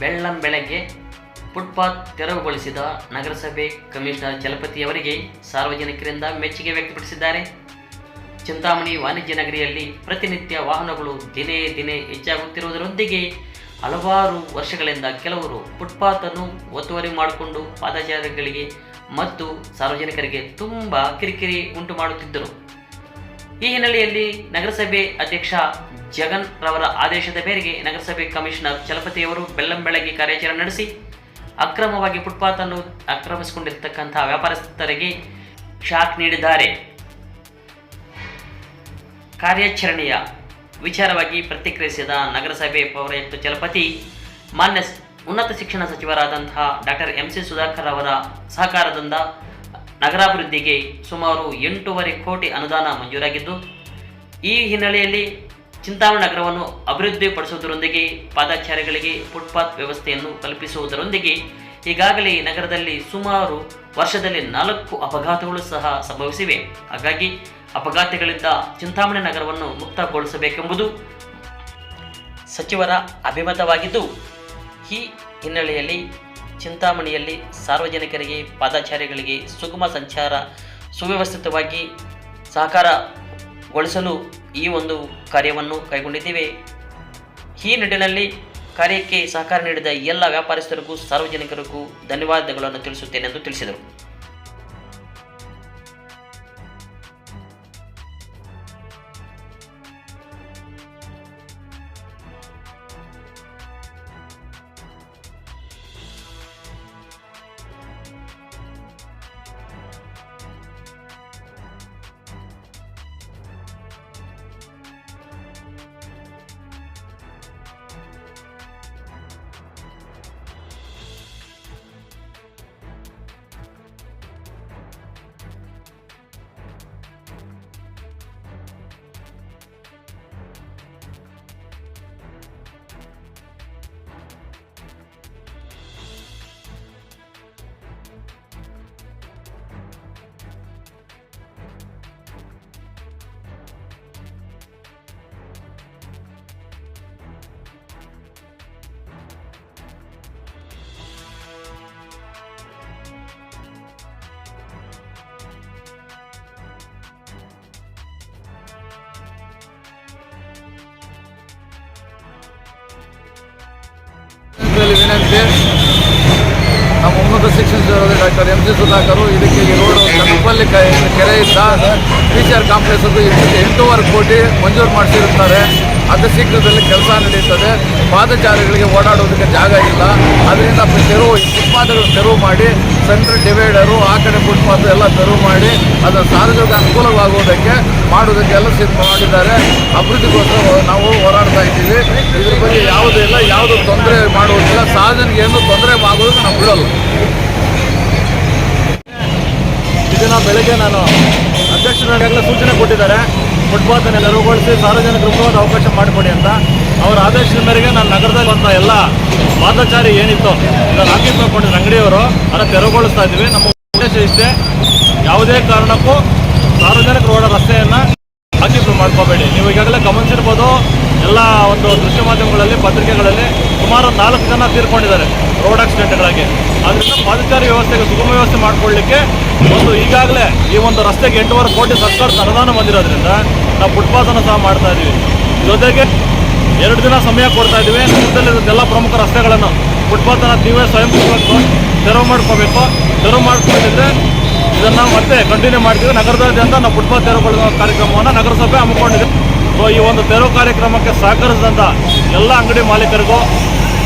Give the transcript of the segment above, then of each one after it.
ಬೆಳ್ಳಂ ಬೆಳಗ್ಗೆ ಫುಟ್ಪಾತ್ ತೆರವುಗೊಳಿಸಿದ ನಗರಸಭೆ ಕಮಿಷನರ್ ಚಲಪತಿಯವರಿಗೆ ಸಾರ್ವಜನಿಕರಿಂದ ಮೆಚ್ಚುಗೆ ವ್ಯಕ್ತಪಡಿಸಿದ್ದಾರೆ. ಚಿಂತಾಮಣಿ ವಾಣಿಜ್ಯ ನಗರಿಯಲ್ಲಿ ಪ್ರತಿನಿತ್ಯ ವಾಹನಗಳು ದಿನೇ ದಿನೇ ಹೆಚ್ಚಾಗುತ್ತಿರುವುದರೊಂದಿಗೆ ಹಲವಾರು ವರ್ಷಗಳಿಂದ ಕೆಲವರು ಫುಟ್ಪಾತ್ ಅನ್ನು ಒತ್ತುವರಿ ಮಾಡಿಕೊಂಡು ಪಾದಚಾರಿಗಳಿಗೆ ಮತ್ತು ಸಾರ್ವಜನಿಕರಿಗೆ ತುಂಬ ಕಿರಿಕಿರಿ ಉಂಟು ಮಾಡುತ್ತಿದ್ದರು. ಈ ಹಿನ್ನೆಲೆಯಲ್ಲಿ ನಗರಸಭೆ ಅಧ್ಯಕ್ಷ ಜಗನ್ ರವರ ಆದೇಶದ ಮೇರೆಗೆ ನಗರಸಭೆ ಕಮಿಷನರ್ ಚಲಪತಿಯವರು ಬೆಳ್ಳಂಬೆಳಗ್ಗೆ ಕಾರ್ಯಾಚರಣೆ ನಡೆಸಿ ಅಕ್ರಮವಾಗಿ ಫುಟ್ಪಾತ್ ಅನ್ನು ಆಕ್ರಮಿಸಿಕೊಂಡಿರ್ತಕ್ಕಂತಹ ವ್ಯಾಪಾರಸ್ಥರಿಗೆ ಶಾಕ್ ನೀಡಿದ್ದಾರೆ. ಕಾರ್ಯಾಚರಣೆಯ ವಿಚಾರವಾಗಿ ಪ್ರತಿಕ್ರಿಯಿಸಿದ ನಗರಸಭೆ ಪೌರಾಯುಕ್ತ ಚಲಪತಿ, ಮಾನ್ಯ ಉನ್ನತ ಶಿಕ್ಷಣ ಸಚಿವರಾದಂತಹ ಡಾಕ್ಟರ್ ಎಂ ಸಿ ಸುಧಾಕರ್ ಅವರ ಸಹಕಾರದಿಂದ ನಗರಾಭಿವೃದ್ಧಿಗೆ ಸುಮಾರು ಎಂಟೂವರೆ ಕೋಟಿ ಅನುದಾನ ಮಂಜೂರಾಗಿದ್ದು, ಈ ಹಿನ್ನೆಲೆಯಲ್ಲಿ ಚಿಂತಾಮಣಿ ನಗರವನ್ನು ಅಭಿವೃದ್ಧಿಪಡಿಸುವುದರೊಂದಿಗೆ ಪಾದಚಾರಿಗಳಿಗೆ ಫುಟ್ಪಾತ್ ವ್ಯವಸ್ಥೆಯನ್ನು ಕಲ್ಪಿಸುವುದರೊಂದಿಗೆ ಈಗಾಗಲೇ ನಗರದಲ್ಲಿ ಸುಮಾರು ವರ್ಷದಲ್ಲಿ ನಾಲ್ಕು ಅಪಘಾತಗಳು ಸಹ ಸಂಭವಿಸಿವೆ. ಹಾಗಾಗಿ ಅಪಘಾತಗಳಿಂದ ಚಿಂತಾಮಣಿ ನಗರವನ್ನು ಮುಕ್ತಗೊಳಿಸಬೇಕೆಂಬುದು ಸಚಿವರ ಅಭಿಮತವಾಗಿದ್ದು, ಈ ಹಿನ್ನೆಲೆಯಲ್ಲಿ ಚಿಂತಾಮಣಿಯಲ್ಲಿ ಸಾರ್ವಜನಿಕರಿಗೆ ಪಾದಚಾರಿಗಳಿಗೆ ಸುಗಮ ಸಂಚಾರ ಸುವ್ಯವಸ್ಥಿತವಾಗಿ ಸಹಕಾರಗೊಳಿಸಲು ಈ ಒಂದು ಕಾರ್ಯವನ್ನು ಕೈಗೊಂಡಿದ್ದೇವೆ. ಈ ನಿಟ್ಟಿನಲ್ಲಿ ಕಾರ್ಯಕ್ಕೆ ಸಹಕಾರ ನೀಡಿದ ಎಲ್ಲ ವ್ಯಾಪಾರಸ್ಥರಿಗೂ, ಸಾರ್ವಜನಿಕರಿಗೂ ಧನ್ಯವಾದಗಳನ್ನು ತಿಳಿಸುತ್ತೇನೆ ಎಂದು ತಿಳಿಸಿದರು. ಸಚಿವರಾದ ಡಾಕ್ಟರ್ ಎಂ ಸಿ ಸುಧಾಕರ್ ಇದಕ್ಕೆ ಈ ರೋಡ್ ತಪ್ಪಲ್ಲಿ ಕೆರೆಯಿಂದ ಪಿ ಕಾಂಪ್ಲೆಕ್ಸ್ ಅದು ಇದಕ್ಕೆ ಎಂಟೂವರೆ ಕೋಟಿ ಮಂಜೂರು ಮಾಡಿಸಿರುತ್ತಾರೆ. ಅತಿ ಶೀಘ್ರದಲ್ಲಿ ಕೆಲಸ ನಡೆಯುತ್ತದೆ ಪಾದಚಾರಿಗಳಿಗೆ ಓಡಾಡೋದಕ್ಕೆ ಜಾಗ ಇಲ್ಲ. ಅದರಿಂದ ತೆರವು ಫುಟ್ಪಾತ್ಗಳು ತೆರವು ಮಾಡಿ ಸೆಂಟ್ರಲ್ ಡಿವೈಡರು ಆ ಕಡೆ ಫುಟ್ಪಾತ್ ಎಲ್ಲ ತೆರವು ಮಾಡಿ, ಅದರ ಸಾರ್ವಜನಿಕ ಅನುಕೂಲವಾಗುವುದಕ್ಕೆ ಮಾಡುವುದಕ್ಕೆ ಎಲ್ಲ ಸಿದ್ಧ ಮಾಡಿದ್ದಾರೆ. ಅಭಿವೃದ್ಧಿಗೋಸ್ಕರ ನಾವು ಹೋರಾಡ್ತಾ ಇದ್ದೀವಿ. ಇದ್ರ ಬಗ್ಗೆ ಯಾವುದೂ ಇಲ್ಲ. ಯಾವುದು ತೊಂದರೆ ಮಾಡುವುದಿಲ್ಲ. ಸಾರ್ವಜನಿಕ ಏನು ತೊಂದರೆ ಆಗೋದಕ್ಕೆ ನಾವು ಬಿಡಲ್ಲ. ಇದನ್ನ ಬೆಳಗ್ಗೆ ನಾನು ಅಧ್ಯಕ್ಷರಾಗಲೇ ಸೂಚನೆ ಕೊಟ್ಟಿದ್ದಾರೆ. ಫುಟ್ಪಾತನ್ನು ನೆರವುಗೊಳಿಸಿ ಸಾರ್ವಜನಿಕರು ರೂಪವಾದ ಅವಕಾಶ ಮಾಡಿಕೊಡಿ ಅಂತ ಅವರ ಆದೇಶದ ಮೇರೆಗೆ ನಾನು ನಗರದಲ್ಲಿ ಬಂದ ಎಲ್ಲ ಪಾದಚಾರಿ ಏನಿತ್ತು ಇದನ್ನು ಹಾಕಿ ಮಾಡ್ಕೊಂಡಿದ್ದ ಅಂಗಡಿಯವರು ಅದನ್ನು ತೆರವುಗೊಳಿಸ್ತಾ ಇದ್ದೀವಿ. ನಮ್ಮ ಉದ್ದೇಶ ಇಷ್ಟೇ. ಯಾವುದೇ ಕಾರಣಕ್ಕೂ ಸಾರ್ವಜನಿಕರು ರೋಡ ರಸ್ತೆಯನ್ನು ಹಾಕಿ ಮಾಡ್ಕೋಬೇಡಿ. ನೀವು ಈಗಾಗಲೇ ಗಮನಿಸಿರ್ಬೋದು, ಎಲ್ಲ ಒಂದು ದೃಶ್ಯ ಮಾಧ್ಯಮಗಳಲ್ಲಿ, ಪತ್ರಿಕೆಗಳಲ್ಲಿ ಸುಮಾರು ನಾಲ್ಕು ಜನ ತೀರ್ಕೊಂಡಿದ್ದಾರೆ. ರೋಡ್ ಆಕ್ಸಿಡೆಂಟ್ಗಳಾಗಿ. ಅದರಿಂದ ಪಾದಚಾರಿ ವ್ಯವಸ್ಥೆಗೆ ಸುಗಮ ವ್ಯವಸ್ಥೆ ಮಾಡಿಕೊಳ್ಳಿಕ್ಕೆ ಒಂದು ಈಗಾಗಲೇ ಈ ಒಂದು ರಸ್ತೆಗೆ ಎಂಟೂವರೆ ಕೋಟಿ ಸರ್ಕಾರದ ಅನುದಾನ ಬಂದಿರೋದ್ರಿಂದ ನಾವು ಫುಟ್ಪಾತನ್ನು ಸಹ ಮಾಡ್ತಾ ಇದ್ದೀವಿ ಜೊತೆಗೆ ಎರಡು ದಿನ ಸಮಯ ಕೊಡ್ತಾ ಇದ್ದೀವಿ ಎಲ್ಲ ಪ್ರಮುಖ ರಸ್ತೆಗಳನ್ನು ಫುಟ್ಪಾತನ್ನು ನೀವೇ ಸ್ವಯಂ ತೆರವು ಮಾಡ್ಕೋಬೇಕು. ತೆರವು ಮಾಡ್ಕೊಂಡಿದ್ರೆ ಇದನ್ನು ಮತ್ತೆ ಕಂಟಿನ್ಯೂ ಮಾಡ್ತೀವಿ. ನಗರದಾದ್ಯಂತ ನಾವು ಫುಟ್ಪಾತ್ ತೆರವುಗೊಳಿಸುವ ಕಾರ್ಯಕ್ರಮವನ್ನು ನಗರಸಭೆ ಹಮ್ಮಿಕೊಂಡಿದೆ. ಸೊ ಈ ಒಂದು ತೆರವು ಕಾರ್ಯಕ್ರಮಕ್ಕೆ ಸಹಕರಿಸಿದಂಥ ಎಲ್ಲ ಅಂಗಡಿ ಮಾಲೀಕರಿಗೂ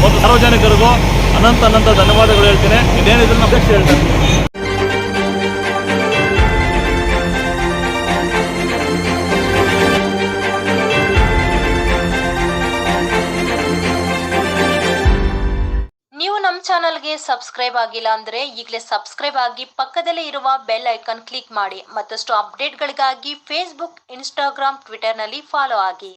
ಮತ್ತು ಸಾರ್ವಜನಿಕರಿಗೂ ಅನಂತ ಅನಂತ ಧನ್ಯವಾದಗಳು ಹೇಳ್ತೇನೆ. ಇನ್ನೇನಿದ್ರು ನಮ್ಮ ಅಧ್ಯಕ್ಷ ಹೇಳ್ತೇನೆ ಚಾನಲ್ಗೆ ಸಬ್ಸ್ಕ್ರೈಬ್ ಆಗಿಲ್ಲ ಅಂದ್ರೆ ಈಗಲೇ ಸಬ್ಸ್ಕ್ರೈಬ್ ಆಗಿ ಪಕ್ಕದಲ್ಲೇ ಇರುವ ಬೆಲ್ ಐಕಾನ್ ಕ್ಲಿಕ್ ಮಾಡಿ ಮತ್ತಷ್ಟು ಅಪ್ಡೇಟ್ಗಳಿಗಾಗಿ ಫೇಸ್ಬುಕ್ ಇನ್ಸ್ಟಾಗ್ರಾಮ್ ಟ್ವಿಟರ್ನಲ್ಲಿ ಫಾಲೋ ಆಗಿ.